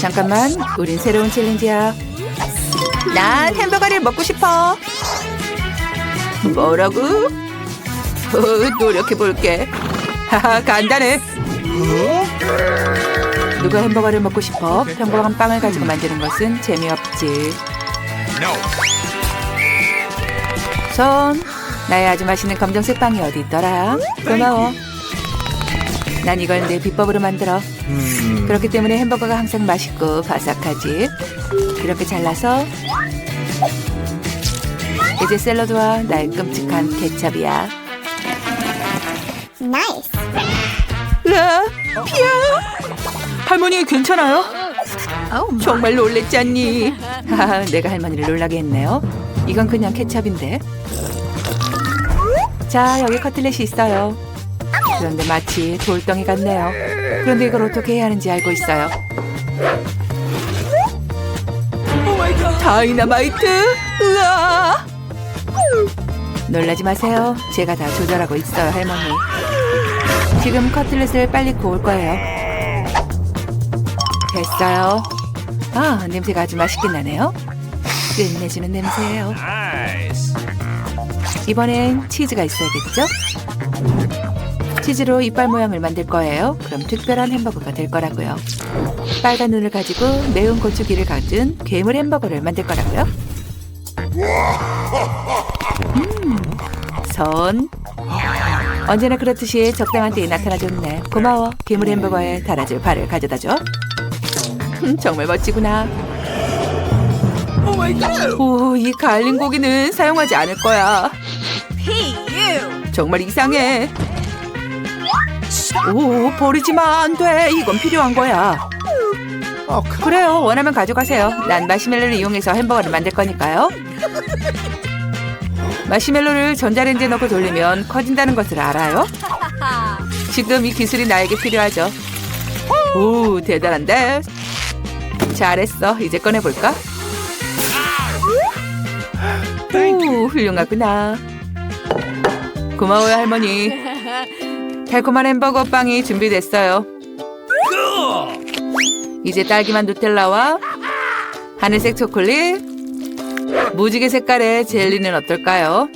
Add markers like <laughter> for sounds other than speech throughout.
잠깐만, 우린 새로운 챌린지야. 난 햄버거를 먹고 싶어. 뭐라고? 어, 노력해볼게. 하하, 간단해. 누가 햄버거를 먹고 싶어? 평범한 빵을 가지고 만드는 것은 재미없지. 손, 나의 아주 맛있는 검정색 빵이 어디 있더라? 고마워. 난 이걸 내 비법으로 만들어. 그렇기 때문에 햄버거가 항상 맛있고 바삭하지. 이렇게 잘라서 이제 샐러드와 나의 끔찍한 케찹이야. Nice. 으아, 피야. 할머니 괜찮아요? 정말 놀랬지 않니? 하하, 내가 할머니를 놀라게 했네요. 이건 그냥 케찹인데. 자, 여기 커틀렛이 있어요. 그런데 마치 돌덩이 같네요. 그런데 이걸 어떻게 해야 하는지 알고 있어요. 다이너마이트! 으아! 놀라지 마세요. 제가 다 조절하고 있어요, 할머니. 지금 커틀렛을 빨리 구울 거예요. 됐어요. 아, 냄새가 아주 맛있게 나네요. 끝내주는 냄새예요. 이번엔 치즈가 있어야겠죠? 치즈로 이빨 모양을 만들 거예요. 그럼 특별한 햄버거가 될 거라고요. 빨간 눈을 가지고 매운 고추기를 가진 괴물 햄버거를 만들 거라고요. 음, 선. 언제나 그렇듯이 적당한 때에 나타나줬네. 고마워. 괴물 햄버거에 달아줄 발을 가져다줘. 음, 정말 멋지구나. 오, 이 갈린 고기는 사용하지 않을 거야. 정말 이상해. 오, 버리지 마. 안 돼. 이건 필요한 거야. 그래요. 원하면 가져가세요. 난 마시멜로를 이용해서 햄버거를 만들 거니까요. 마시멜로를 전자레인지에 넣고 돌리면 커진다는 것을 알아요? 지금 이 기술이 나에게 필요하죠. 오, 대단한데? 잘했어. 이제 꺼내볼까? 오, 훌륭하구나. 고마워요, 할머니. 달콤한 햄버거 빵이 준비됐어요. 이제 딸기맛 누텔라와 하늘색 초콜릿, 무지개 색깔의 젤리는 어떨까요?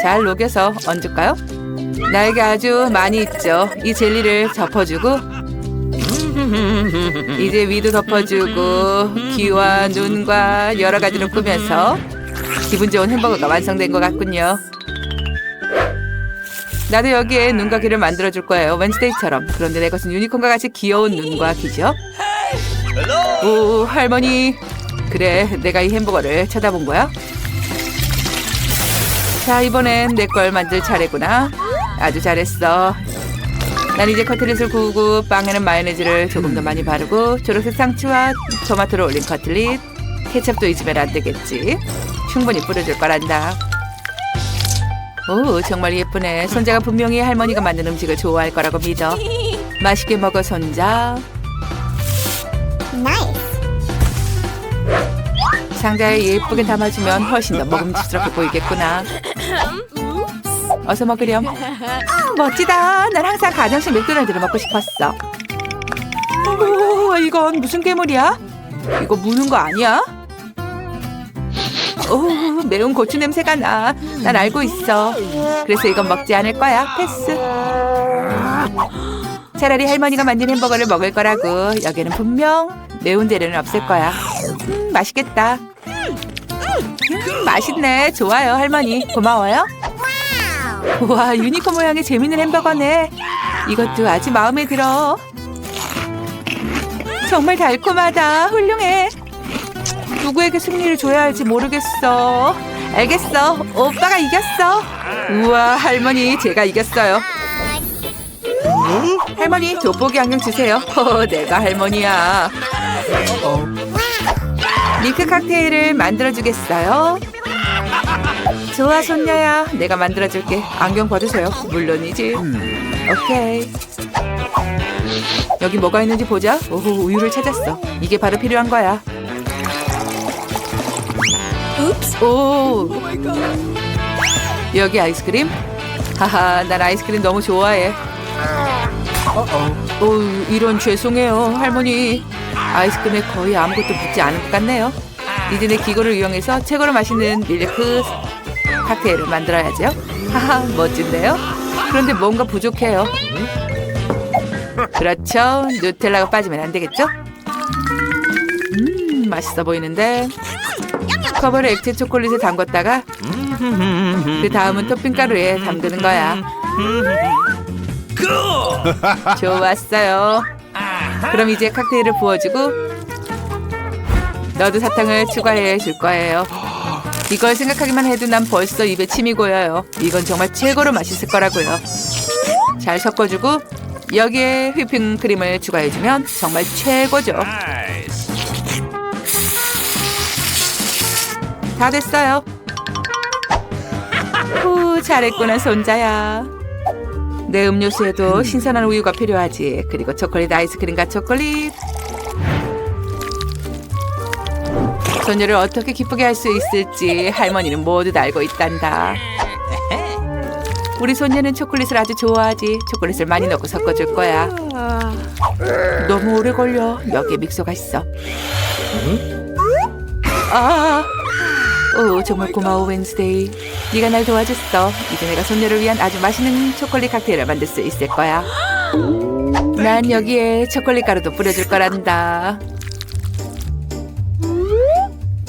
잘 녹여서 얹을까요? 나에게 아주 많이 있죠. 이 젤리를 덮어주고 이제 위도 덮어주고 귀와 눈과 여러 가지로 꾸면서 기분 좋은 햄버거가 완성된 것 같군요. 나도 여기에 눈과 귀를 만들어줄 거예요. 웬스데이처럼. 그런데 내 것은 유니콘과 같이 귀여운 눈과 귀죠. 오, 할머니. 그래, 내가 이 햄버거를 쳐다본 거야? 자, 이번엔 내 걸 만들 차례구나. 아주 잘했어. 난 이제 커틀릿을 구우고 빵에는 마요네즈를 조금 더 많이 바르고 초록색 상추와 토마토를 올린 커틀릿. 케첩도 잊으면 안 되겠지. 충분히 뿌려줄 거란다. 오, 정말 예쁘네. 손자가 분명히 할머니가 만든 음식을 좋아할 거라고 믿어. 맛있게 먹어, 손자. 상자에 예쁘게 담아주면 훨씬 더 먹음직스럽게 보이겠구나. 어서 먹으렴. 멋지다. 난 항상 가정식 맥도날드를 먹고 싶었어. 오, 이건 무슨 괴물이야? 이거 무는 거 아니야? 오, 매운 고추 냄새가 나. 난 알고 있어. 그래서 이건 먹지 않을 거야. 패스. 차라리 할머니가 만든 햄버거를 먹을 거라고. 여기는 분명 매운 재료는 없을 거야. 음, 맛있겠다. 음, 맛있네. 좋아요, 할머니. 고마워요. 우와, 유니콘 모양의 재밌는 햄버거네. 이것도 아주 마음에 들어. 정말 달콤하다. 훌륭해. 누구에게 승리를 줘야 할지 모르겠어. 알겠어. 오빠가 이겼어. 우와, 할머니, 제가 이겼어요. 할머니, 돋보기 안경 주세요. 허, <laughs> 내가 할머니야. 밀크 칵테일을 만들어주겠어요? 좋아, 손녀야. 내가 만들어줄게. 안경 받으세요. 물론이지. 오케이. 여기 뭐가 있는지 보자. 오호, 우유를 찾았어. 이게 바로 필요한 거야. 오. 여기 아이스크림? 하하, 난 아이스크림 너무 좋아해. 어, 이런 죄송해요, 할머니. 아이스크림에 거의 아무것도 묻지 않은 것 같네요. 내 기구를 이용해서 최고로 맛있는 밀크 칵테일을 만들어야죠. 하하, 멋진데요? 그런데 뭔가 부족해요. 그렇죠. 누텔라가 빠지면 안 되겠죠? 음, 맛있어 보이는데. 커버를 액체 초콜릿에 담궜다가 그 다음은 토핑 가루에 담그는 거야. <laughs> 좋았어요. 그럼 이제 칵테일을 부어주고 너도 사탕을 추가해 줄 거예요. 이걸 생각하기만 해도 난 벌써 입에 침이 고여요. 이건 정말 최고로 맛있을 거라고요. 잘 섞어주고 여기에 휘핑크림을 추가해주면 정말 최고죠. 다 됐어요. 후, 잘했구나, 손자야. 내 음료수에도 신선한 우유가 필요하지. 그리고 초콜릿 아이스크림과 초콜릿. 소녀를 어떻게 기쁘게 할 수 있을지 할머니는 모두 다 알고 있단다. 우리 손녀는 초콜릿을 아주 좋아하지. 초콜릿을 많이 넣고 섞어줄 거야. 너무 오래 걸려. 여기에 믹서가 있어. 아, 오 정말 고마워 웬스데이. 네가 날 도와줬어. 이제 내가 손녀를 위한 아주 맛있는 초콜릿 칵테일을 만들 수 있을 거야. 난 여기에 초콜릿 가루도 뿌려줄 거란다.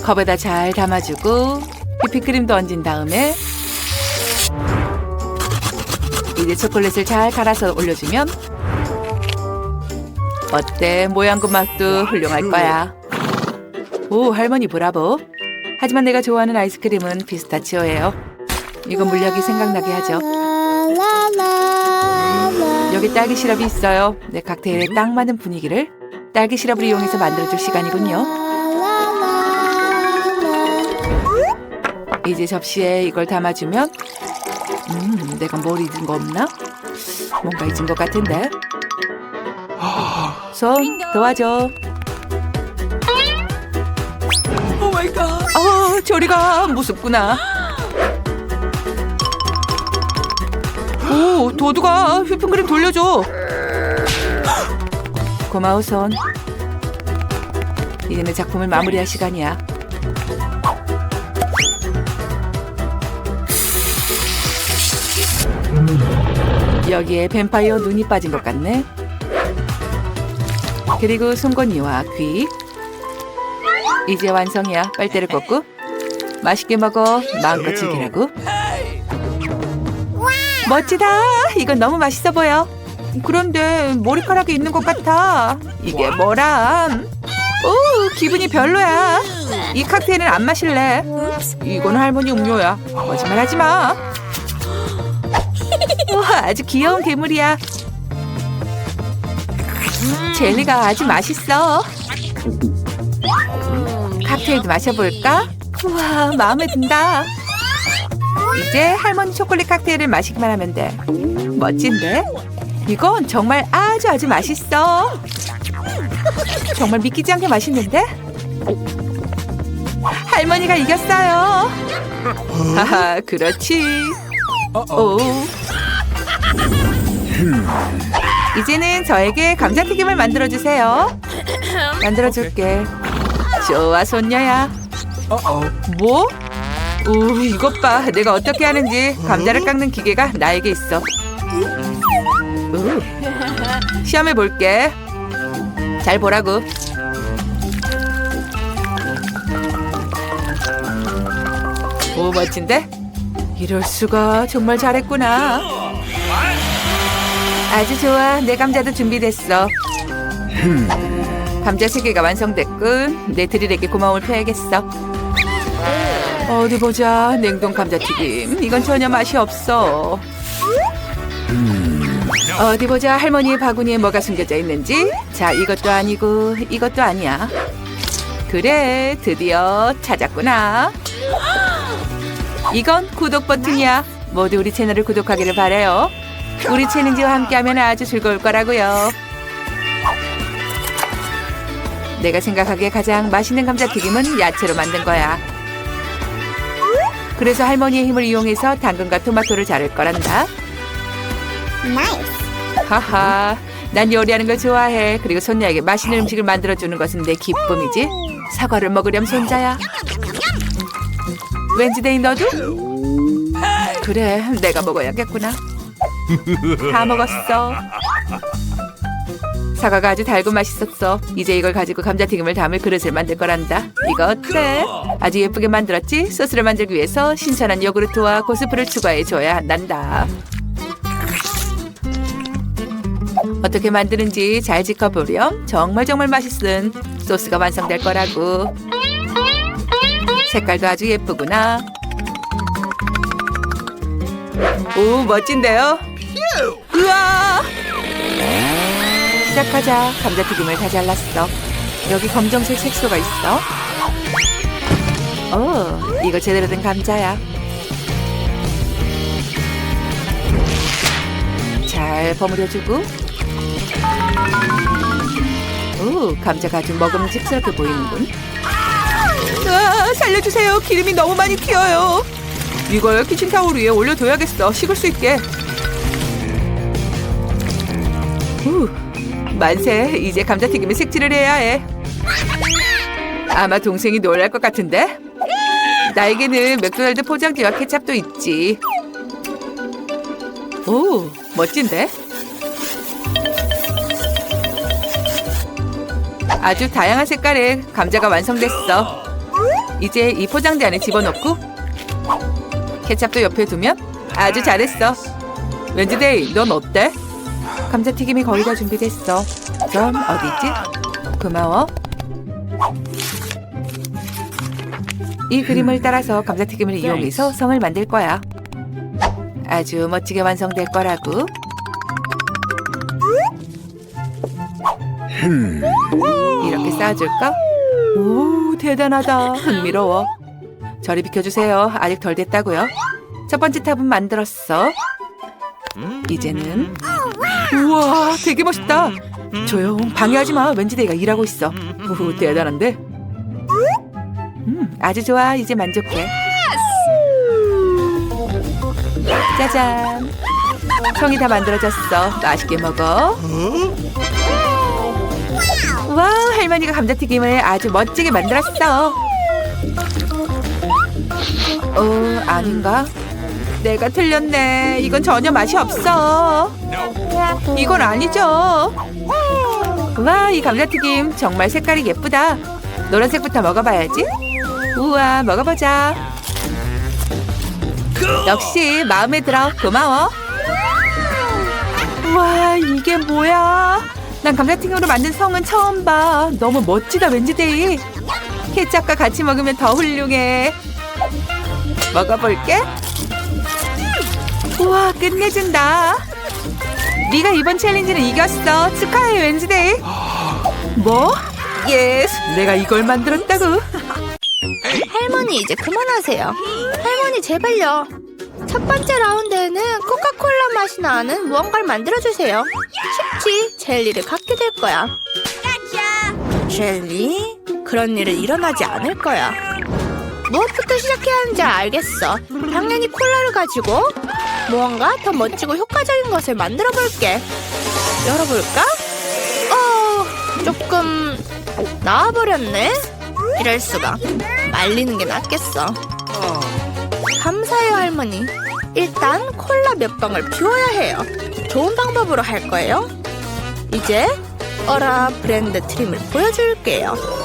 컵에다 잘 담아주고 휘핑크림도 얹은 다음에 이제 초콜릿을 잘 갈아서 올려주면 어때? 모양과 맛도 훌륭할 거야. 오, 할머니 브라보. 하지만 내가 좋아하는 아이스크림은 피스타치오예요. 이건 물약이 생각나게 하죠. 여기 딸기 시럽이 있어요. 내 칵테일에 딱 맞는 분위기를 딸기 시럽을 이용해서 만들어줄 시간이군요. 이제 접시에 이걸 담아주면 음, 내가 뭘 잊은 거 없나? 뭔가 잊은 것 같은데. 손 도와줘. 어, 저리가 무섭구나. 오, 도두가 휘핑크림 돌려줘. 고마워, 손. 이제 내 작품을 마무리할 시간이야. 여기에 뱀파이어 눈이 빠진 것 같네. 그리고 송곳니와 귀. 이제 완성이야. 빨대를 꽂고 맛있게 먹어. 마음껏 즐기라고. 멋지다. 이건 너무 맛있어 보여. 그런데 머리카락이 있는 것 같아. 이게 뭐람? 오, 기분이 별로야. 이 칵테일은 안 마실래. 이건 할머니 음료야. 거짓말하지 마. 우와, 아주 귀여운 괴물이야. 젤리가 아주 맛있어. 칵테일도 마셔볼까? 우와, 마음에 든다. 이제 할머니 초콜릿 칵테일을 마시기만 하면 돼. 멋진데? 이건 정말 아주 아주 맛있어. 정말 믿기지 않게 맛있는데? 할머니가 이겼어요. 하하, 그렇지. 오. 이제는 저에게 감자튀김을 만들어 주세요. 만들어 줄게. 좋아, 손녀야. 뭐? 오, 이것 봐. 내가 어떻게 하는지 감자를 깎는 기계가 나에게 있어. 오, 시험해 볼게. 잘 보라고. 오, 멋진데? 이럴 수가 정말 잘했구나. 아주 좋아. 내 감자도 준비됐어. 감자 세 개가 완성됐군. 내 드릴에게 고마움을 표해야겠어. 어디 보자. 냉동 감자튀김. 이건 전혀 맛이 없어. 어디 보자. 할머니의 바구니에 뭐가 숨겨져 있는지. 자, 이것도 아니고 이것도 아니야. 그래, 드디어 찾았구나. 이건 구독 버튼이야. 모두 우리 채널을 구독하기를 바래요. 우리 챌린지와 함께하면 아주 즐거울 거라고요. 내가 생각하기에 가장 맛있는 감자튀김은 야채로 만든 거야. 그래서 할머니의 힘을 이용해서 당근과 토마토를 자를 거란다. 하하. 난 요리하는 걸 좋아해. 그리고 손녀에게 맛있는 음식을 만들어 주는 것은 내 기쁨이지. 사과를 먹으렴 손자야. 웬즈데이 너도? 그래, 내가 먹어야겠구나. 다 먹었어. 사과가 아주 달고 맛있었어. 이제 이걸 가지고 감자튀김을 담을 그릇을 만들 거란다. 이거 어때? 아주 예쁘게 만들었지? 소스를 만들기 위해서 신선한 요구르트와 고스프를 추가해 줘야 한단다. 어떻게 만드는지 잘 지켜보렴. 정말 정말 맛있은 소스가 완성될 거라고. 색깔도 아주 예쁘구나. 오, 멋진데요? 우와! 시작하자. 감자튀김을 다 잘랐어. 여기 검정색 색소가 있어. 오, 이거 제대로 된 감자야. 잘 버무려주고. 오, 감자가 아주 먹음직스럽게 보이는군. 아, 살려주세요. 기름이 너무 많이 튀어요. 이걸 키친타올 위에 올려둬야겠어. 식을 수 있게. 후, 만세. 이제 감자튀김에 색칠을 해야 해. 아마 동생이 놀랄 것 같은데? 나에게는 맥도날드 포장지와 케찹도 있지. 오, 멋진데? 아주 다양한 색깔의 감자가 완성됐어. 이제 이 포장지 안에 집어넣고 케찹도 옆에 두면 아주 잘했어. 웬즈데이, 넌 어때? 감자튀김이 거의 다 준비됐어. 그럼 어디 있지? 고마워. 이 그림을 따라서 감자튀김을 이용해서 성을 만들 거야. 아주 멋지게 완성될 거라고. 이렇게 쌓아줄까? 오, 대단하다. 흥미로워. 저리 비켜주세요. 아직 덜 됐다고요. 첫 번째 탑은 만들었어. 이제는 우와, 되게 멋있다. 조용, 방해하지 마. 웬지데이가 일하고 있어. 오, 대단한데. 음, 아주 좋아. 이제 만족해. 짜잔. 성이 다 만들어졌어. 맛있게 먹어. 와, 할머니가 감자튀김을 아주 멋지게 만들었어. 어, 아닌가? 내가 틀렸네. 이건 전혀 맛이 없어. 이건 아니죠. 와, 이 감자튀김 정말 색깔이 예쁘다. 노란색부터 먹어봐야지. 우와, 먹어보자. 역시 마음에 들어. 고마워. 와, 이게 뭐야? 난 감자튀김으로 만든 성은 처음 봐. 너무 멋지다, 웬지데이. 케찹과 같이 먹으면 더 훌륭해. 먹어볼게. 우와, 끝내준다. 네가 이번 챌린지는 이겼어. 축하해, 웬지데이. 뭐? 예스, 내가 이걸 만들었다고. 할머니 이제 그만하세요. 할머니 제발요. 첫 번째 라운드에는 코카콜라 맛이 나는 무언가를 만들어주세요. 쉽지? 젤리를 갖게 될 거야. 젤리? 그런 일은 일어나지 않을 거야. 무엇부터 시작해야 하는지 알겠어. 당연히 콜라를 가지고 무언가 더 멋지고 효과적인 것을 만들어 볼게. 열어볼까? 어, 조금 나와버렸네? 이럴 수가. 말리는 게 낫겠어. 감사해요, 할머니. 일단 콜라 몇 방울 비워야 해요. 좋은 방법으로 할 거예요. 이제 어라 브랜드 트림을 보여줄게요.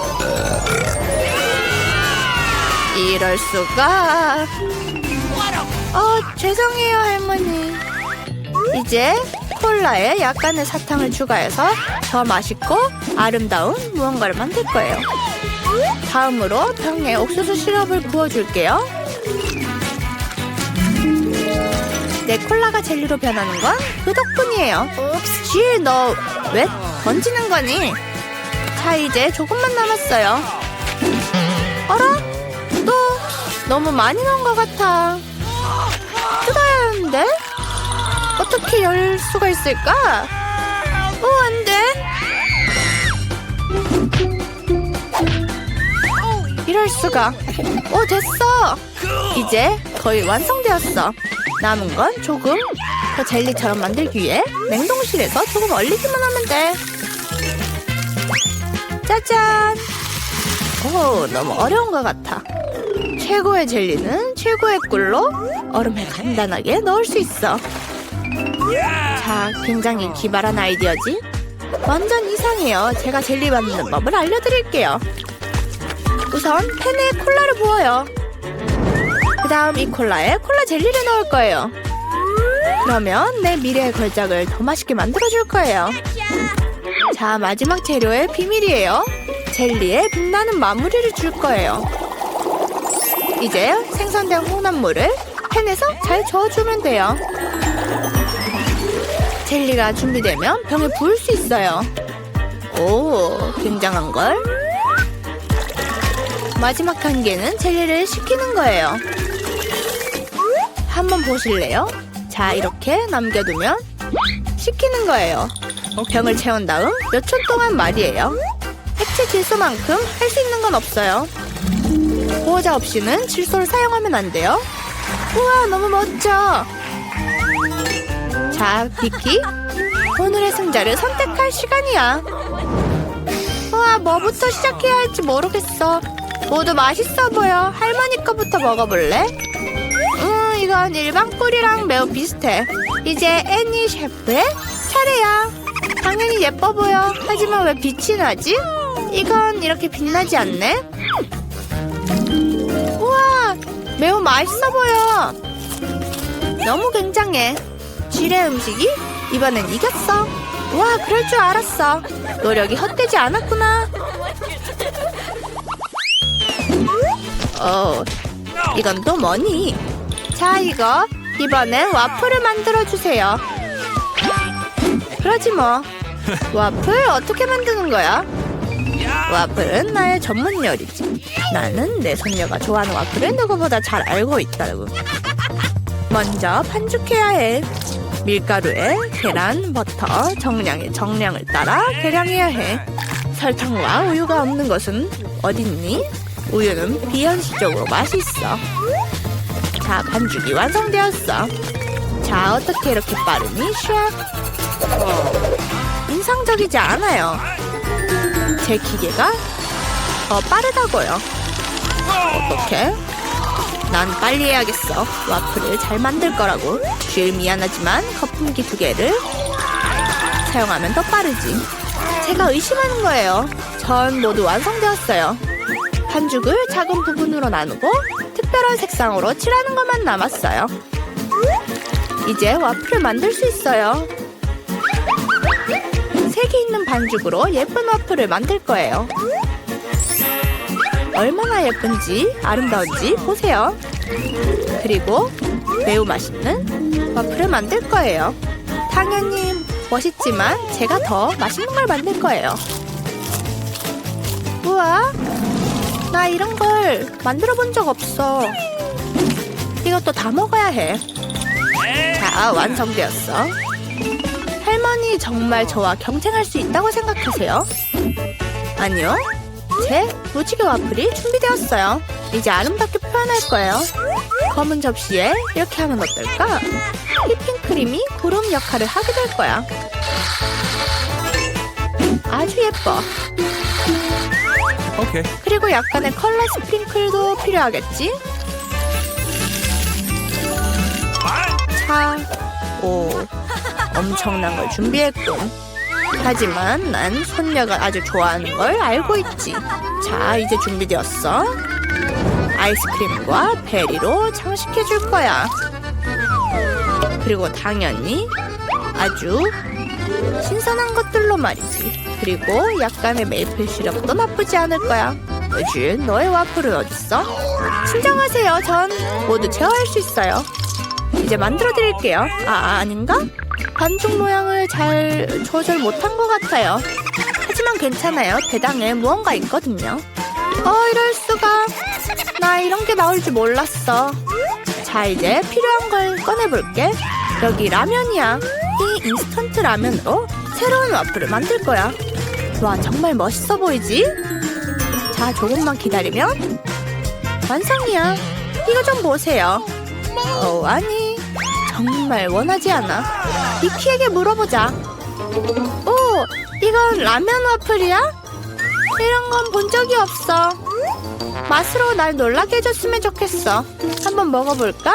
이럴 수가. 어, 죄송해요, 할머니. 이제 콜라에 약간의 사탕을 추가해서 더 맛있고 아름다운 무언가를 만들 거예요. 다음으로 병에 옥수수 시럽을 부어줄게요. 내 콜라가 젤리로 변하는 건 그 덕분이에요. 쥐, 너왜 던지는 거니? 자, 이제 조금만 남았어요. 어라? 또 너무 많이 넣은 것 같아. 뜯어야 하는데? 어떻게 열 수가 있을까? 오, 안 돼. 이럴 수가. 오, 됐어. 이제 거의 완성되었어. 남은 건 조금 더 젤리처럼 만들기 위해 냉동실에서 조금 얼리기만 하면 돼. 짜잔! 오, 너무 어려운 것 같아. 최고의 젤리는 최고의 꿀로 얼음에 간단하게 넣을 수 있어. 자, 굉장히 기발한 아이디어지? 완전 이상해요. 제가 젤리 만드는 법을 알려드릴게요. 우선 팬에 콜라를 부어요. 그 다음 이 콜라에 콜라 젤리를 넣을 거예요. 그러면 내 미래의 걸작을 더 맛있게 만들어줄 거예요. 자, 마지막 재료의 비밀이에요. 젤리에 빛나는 마무리를 줄 거예요. 이제 생선된 홍합물을 팬에서 잘 저어주면 돼요. 젤리가 준비되면 병에 부을 수 있어요. 오, 굉장한 걸. 마지막 단계는 젤리를 식히는 거예요. 한번 보실래요? 자, 이렇게 남겨두면 식히는 거예요. 병을 채운 다음 몇 초 동안 말이에요. 액체 질소만큼 할 수 있는 건 없어요. 보호자 없이는 질소를 사용하면 안 돼요. 우와, 너무 멋져. 자, 비키. 오늘의 승자를 선택할 시간이야. 우와, 뭐부터 시작해야 할지 모르겠어. 모두 맛있어 보여. 할머니 거부터 먹어볼래? 음, 이건 일반 꿀이랑 매우 비슷해. 이제 애니 셰프의 차례야. 당연히 예뻐 보여. 하지만 왜 빛이 나지? 이건 이렇게 빛나지 않네? 매우 맛있어 보여. 너무 굉장해. 쥐의 음식이 이번엔 이겼어. 와, 그럴 줄 알았어. 노력이 헛되지 않았구나. 어, 이건 또 뭐니? 자, 이거 이번엔 와플을 만들어 주세요. 그러지 뭐. <laughs> 와플 어떻게 만드는 거야? 와플은 나의 전문 요리지. 나는 내 손녀가 좋아하는 와플을 누구보다 잘 알고 있다고. 먼저 반죽해야 해. 밀가루에 계란, 버터, 정량의 정량을 따라 계량해야 해. 설탕과 우유가 없는 것은 어딨니? 우유는 비현실적으로 맛있어. 자, 반죽이 완성되었어. 자, 어떻게 이렇게 빠르니? 샥. 인상적이지 않아요. 제 기계가 더 빠르다고요. 어떻게? 난 빨리 해야겠어. 와플을 잘 만들 거라고. 쉴 미안하지만 거품기 두 개를 사용하면 더 빠르지. 제가 의심하는 거예요. 전 모두 완성되었어요. 반죽을 작은 부분으로 나누고 특별한 색상으로 칠하는 것만 남았어요. 이제 와플을 만들 수 있어요. 색이 있는 반죽으로 예쁜 와플을 만들 거예요. 얼마나 예쁜지 아름다운지 보세요. 그리고 매우 맛있는 와플을 만들 거예요. 당연히 멋있지만 제가 더 맛있는 걸 만들 거예요. 우와, 나 이런 걸 만들어 본 적 없어. 이것도 다 먹어야 해. 자, 완성되었어. 할머니 정말 저와 경쟁할 수 있다고 생각하세요? 아니요. 제 무지개 와플이 준비되었어요. 이제 아름답게 표현할 거예요. 검은 접시에 이렇게 하면 어떨까? 휘핑 크림이 구름 역할을 하게 될 거야. 아주 예뻐. Okay. 그리고 약간의 컬러 스프링클도 필요하겠지? 자, 오, 엄청난 걸 준비했군. 하지만 난 손녀가 아주 좋아하는 걸 알고 있지. 자, 이제 준비되었어. 아이스크림과 베리로 장식해 줄 거야. 그리고 당연히 아주 신선한 것들로 말이지. 그리고 약간의 메이플 시럽도 나쁘지 않을 거야. 그지? 너의 와플은 어딨어? 진정하세요. 전 모두 제어할 수 있어요. 이제 만들어 드릴게요. 아, 아닌가? 반죽 모양을 잘 조절 못한 것 같아요. 하지만 괜찮아요. 대당에 무언가 있거든요. 어, 이럴 수가. 나 이런 게 나올 줄 몰랐어. 자, 이제 필요한 걸 꺼내볼게. 여기 라면이야. 이 인스턴트 라면으로 새로운 와플을 만들 거야. 와, 정말 멋있어 보이지? 자, 조금만 기다리면 완성이야. 이거 좀 보세요. 어, 아니. 정말 원하지 않아. 니키에게 물어보자. 오, 이건 라면 와플이야? 이런 건 본 적이 없어. 맛으로 날 놀라게 해줬으면 좋겠어. 한번 먹어볼까?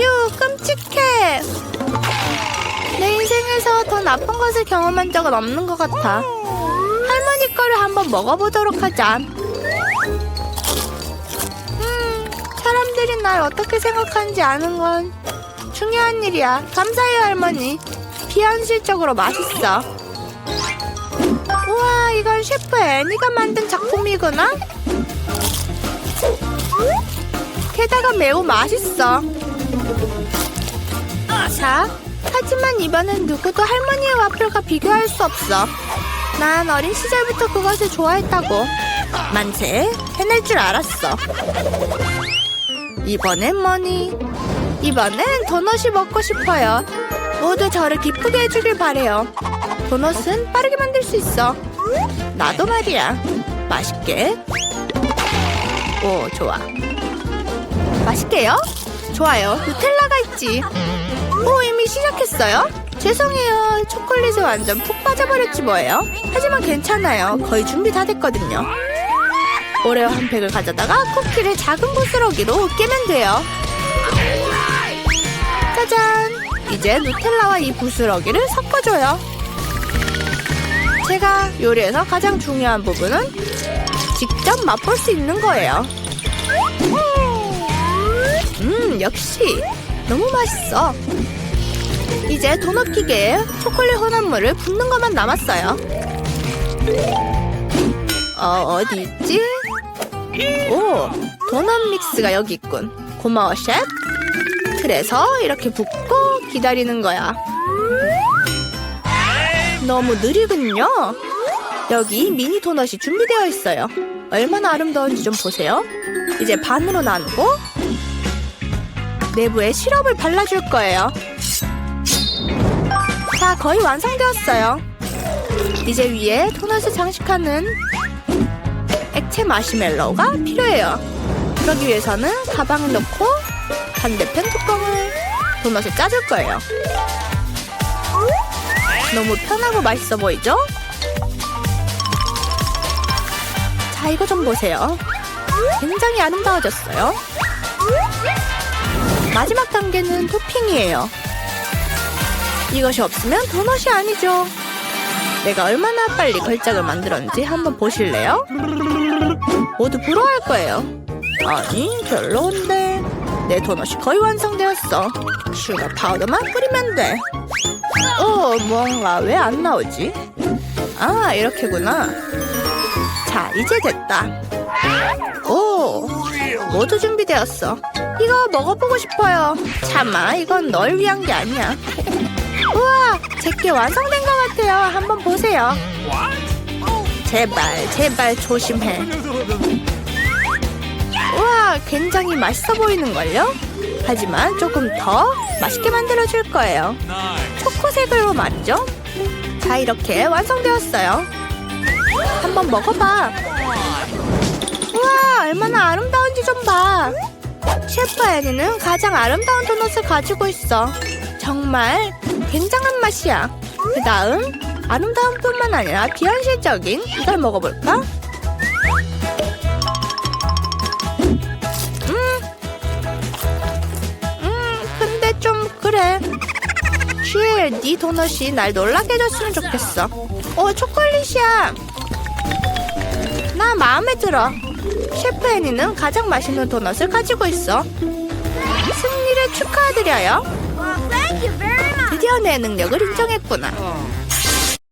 유, 끔찍해. 내 인생에서 더 나쁜 것을 경험한 적은 없는 것 같아. 할머니 거를 한번 먹어보도록 하자. 사람들이 날 어떻게 생각하는지 아는 건 중요한 일이야. 감사해요, 할머니. 비현실적으로 맛있어. 우와, 이건 셰프 애니가 만든 작품이구나? 게다가 매우 맛있어. 자, 하지만 이번엔 누구도 할머니의 와플과 비교할 수 없어. 난 어린 시절부터 그것을 좋아했다고. 만세, 해낼 줄 알았어. 이번엔 뭐니? 이번엔 도넛이 먹고 싶어요. 모두 저를 기쁘게 해주길 바래요. 도넛은 빠르게 만들 수 있어. 나도 말이야. 맛있게. 오, 좋아. 맛있게요? 좋아요. 누텔라가 있지. 오, 이미 시작했어요? 죄송해요. 초콜릿에 완전 푹 빠져버렸지 뭐예요. 하지만 괜찮아요. 거의 준비 다 됐거든요. 오레오 한 팩을 가져다가 쿠키를 작은 부스러기로 깨면 돼요. 짜잔! 이제 누텔라와 이 부스러기를 섞어줘요. 제가 요리에서 가장 중요한 부분은 직접 맛볼 수 있는 거예요. 음, 역시 너무 맛있어. 이제 도넛 기계에 초콜릿 혼합물을 붓는 것만 남았어요. 어, 어디 있지? 오, 도넛 믹스가 여기 있군. 고마워, 셰프. 그래서 이렇게 붓고 기다리는 거야. 너무 느리군요. 여기 미니 도넛이 준비되어 있어요. 얼마나 아름다운지 좀 보세요. 이제 반으로 나누고 내부에 시럽을 발라줄 거예요. 자, 거의 완성되었어요. 이제 위에 도넛을 장식하는 액체 마시멜로우가 필요해요. 그러기 위해서는 가방을 넣고 반대편 뚜껑을 도넛에 짜줄 거예요. 너무 편하고 맛있어 보이죠? 자, 이거 좀 보세요. 굉장히 아름다워졌어요. 마지막 단계는 토핑이에요. 이것이 없으면 도넛이 아니죠. 내가 얼마나 빨리 걸작을 만들었는지 한번 보실래요? 모두 부러워할 거예요. 아니, 별로인데. 내 도넛이 거의 완성되었어. 슈가 파우더만 뿌리면 돼. 어, 뭔가 왜 안 나오지? 아, 이렇게구나. 자, 이제 됐다. 오, 모두 준비되었어. 이거 먹어보고 싶어요. 참아, 이건 널 위한 게 아니야. 우와, 제게 완성된 것 같아요. 한번 보세요. 제발, 제발 조심해. 우와, 굉장히 맛있어 보이는걸요? 하지만 조금 더 맛있게 만들어줄 거예요. 초코색으로 말이죠. 자, 이렇게 완성되었어요. 한번 먹어봐. 우와, 얼마나 아름다운지 좀 봐. 셰프 애니는 가장 아름다운 도넛을 가지고 있어. 정말 굉장한 맛이야. 그 다음, 아름다운 뿐만 아니라 비현실적인 이걸 먹어볼까? 음, 음, 근데 좀 그래. 쉴, 네 도넛이 날 놀라게 해줬으면 좋겠어. 오, 초콜릿이야. 나 마음에 들어. 셰프 애니는 가장 맛있는 도넛을 가지고 있어. 승리를 축하드려요. 드디어 내 능력을 인정했구나.